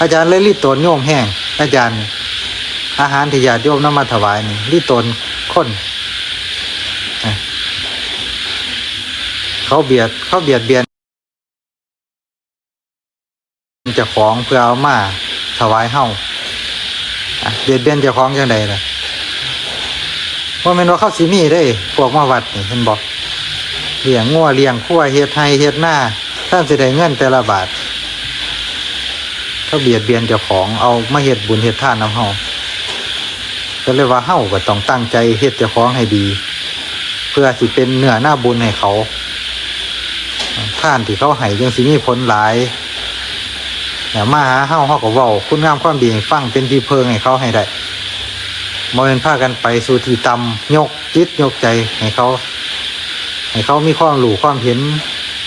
อาจารย์เลยรีดตนโยมแห้งอาจารย์ อาหารที่ญาติโยมนำมาถวายนี่รีดตนคนเขาเบียดเขาเบียดเบียนจ้าของเพื่อเอามาถวายเฮาเบียดเบียนจ้าของจังใดล่ะว่าแม่นว่าเขาสิมีได้พวกมาวัดนี่เห็นบอกเลี้ยงงัวเลี้ยงขั้วเฮ็ดไห้เฮ็ดหน้าท่านสิได้เงินแต่ละบาท เขาเบียดเบียนเจ้าของเอามาเฮ็ดบุญเฮ็ดทานนำเฮาก็เลยว่าเฮาก็ต้องตั้งใจเฮ็ดเจ้าของให้ดี เพื่อสิเป็นเนื้อหน้าบุญให้เขา ท่านที่เขาให้ยังสิมีผลหลายอย่ามาหาเฮาเฮาก็เว้าคุณงามความดีฟังเป็นที่เพิงให้เขาให้ได้บ่แม่นพากันไปสู่ที่ต่ำยกจิตยกใจให้เขา ให้เขามีความรู้ความเห็น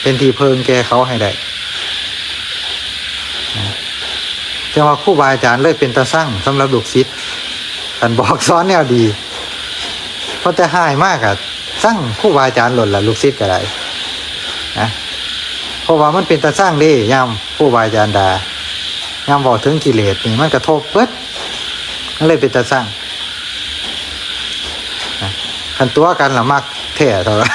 เป็นที่เพิงแก่เขาให้ได้ จังว่าครูบาอาจารย์เลยเป็นตาสร้างสำหรับลูกศิษย์ท่านบอกสอนแนวดีเพราะแต่หายมากอะสร้างครูบาอาจารย์หล่นละลูกศิษย์ก็ได้นะเพราะว่ามันเป็นตาสร้างด้ยามครูบาอาจารย์ดายามบอกถึงกิเลสนี่มันกระทบเปิดมันเลยเป็นตาสร้างนะคันตัวกันละมักแท้เท่าไหร่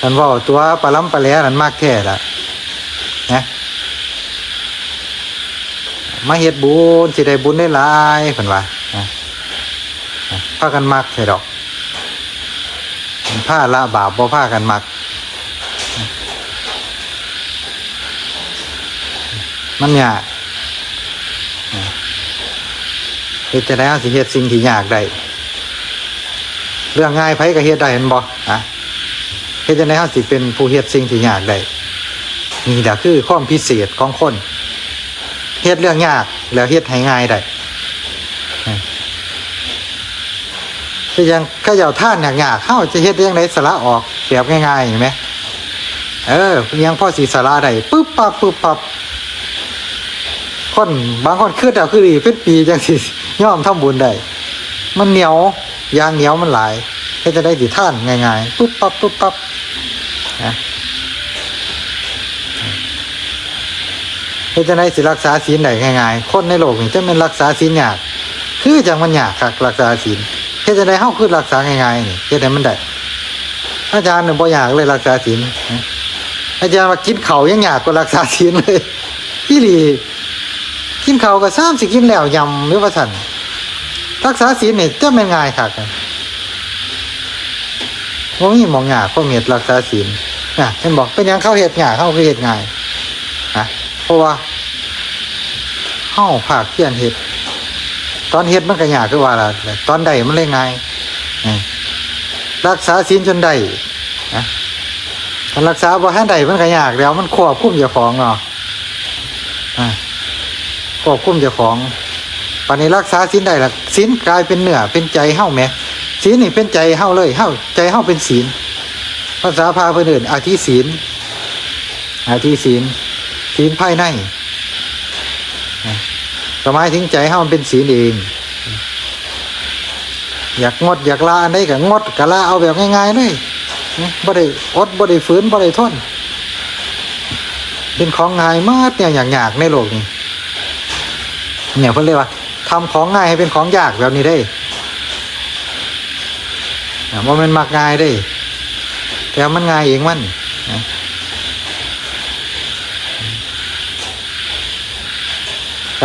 คันว่าตัวปลาล้ำปลาแหล้นั่นมากแท้ละนะ มาเฮ็ดบุญสิได้บุญได้หลายเพิ่นว่าพากันมักใช่ดอกผ้าละบาปบ่พากันมักนะมันยากเฮ็ดจะได้สิเฮ็ดสิ่งที่ยากได้เรื่องง่ายไผก็เฮ็ดได้เห็นบ่อะเฮ็ดจะได้สิเป็นผู้เฮ็ดสิ่งที่ยากได้นี่แหละคือความพิเศษของคน เฮ็ดเรื่องยากแล้วเฮ็ดให้ง่ายได้คือยังข้าเจ้าท่านยากๆเข้าจะเฮ็ดเรื่องไหนสละออกแบบง่ายๆเห็นไหมเออยังพ่อสีสละได้ปึ๊บปั๊บปึ๊บปั๊บคนบางคนคือแต่คือดีเป็นปีจังสิย่อมทำบุญได้มันเหนียวยางเหนียวมันหลายให้จะได้สิท่านง่ายๆปึ๊บปั๊บปึ๊บปั๊บนะ เฮ็ดจังได๋สิรักษาศีลได้ง่ายๆ คนในโลกนี่จะแม่นรักษาศีลยากคือจังมันยากคักรักษาศีลเฮ็ดจังได๋เฮาคือรักษาง่ายๆนี่เฮ็ดให้มันได้อาจารย์นี่บ่ยากเลยรักษาศีลอาจารย์ว่ากินข้าวยังยากกว่ารักษาศีลเลยอีหลีกินข้าวก็ซ้ำสิกินแล้วยำหรือว่าซั่นรักษาศีลนี่จะแม่นง่ายคักบ่มีหมองยากพวกเฮ็ดรักษาศีลน่ะเห็นบอกเป็นหยังเขาเฮ็ดยากเขาคือเฮ็ดง่ายนะ เพราะว่าเฮาภาคเพียนเฮ็ด ตอนเฮ็ดมันก็ยากคือว่าล่ะตอนใดมันเลยง่ายรักษาศีลจนได้นะถ้ารักษาบ่ทันได้มันก็ยากแล้ว มันควบคุมเจ้าของเนาะอ่าควบคุมเจ้าของปานนี้รักษาศีลได้ล่ะศีลกลายเป็นเนื้อเป็นใจเฮาแหมศีลนี่เป็นใจเฮาเลยเฮาใจเฮาเป็นศีลภาษาพาเพิ่นอิ้นอธิศีลอธิศีล ศีลภายในนะก็หมายถึงใจให้มันเป็นศีลเอง อยากงดอยากลาอันใดก็งดก็ลาเอาแบบง่ายๆเลยบ่ได้อดบ่ได้ฝืนบ่ได้ทนเป็นของง่ายมากเนี่ยอย่างยากในโลกนี้เนี่ยเพิ่นเรียกว่าทำของง่ายให้เป็นของยากแบบนี้ได้อ่าม่นมักง่ายได้ แต่มันง่ายเองมัน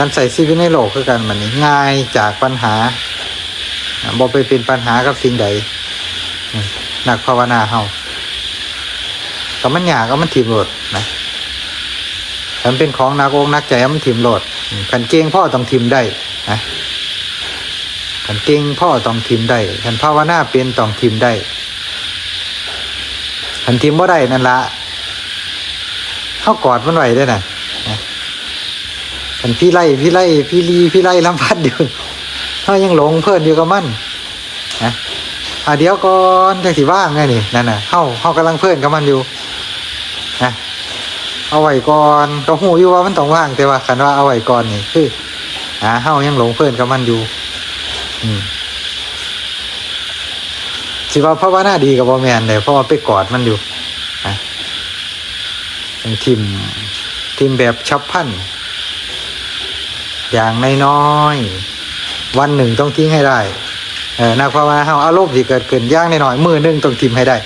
การใส่ชีวิตในโลกคือกันมันนี่ง่ายจากปัญหาบ่ไปเป็นปัญหากับสิ่งใดอืมนักภาวนาเฮาก็มันยากก็มันถิ่มโหลดนะถ้ามันเป็นของนักองนักใจมันถิ่มโหลดอืมคันเก่งพ่อต้องถิ่มได้นะคันเก่งพ่อต้องถิ่มได้คันภาวนาเป็นต้องถิ่มได้คันถิ่มบ่ได้นั่นละเฮากอดมันไหวได้น่ะ มันพี่ไล่พี่ไล่พี่ลีพี่ไล่ลำพัดอยู่เขายังหลงเพื่อนอยู่กับมันนะอ่าเดี๋ยวก่อนจังสิว่างไงนี่นั่นน่ะเฮาเฮากำลังเพื่อนกับมันอยู่นะเอาไว้ก่อนก็หูอยู่ว่ามันต้องว่างแต่ว่าคันว่าเอาไว้ก่อนนี่คืออ่าเฮายังหลงเพื่อนกับมันอยู่ อืมสิว่าภาวนาดีกับบ่แมนเลยเพราะว่าไปกอดมันอยู่นะทิมทิมแบบฉับพัน อย่างน้อยๆวันหนึ่งต้องทิ้งให้ได้เออนักภาวนาเฮาอารมณ์สิเกิดขึ้นอย่างน้อยๆมือหนึ่งต้องทิมให้ได้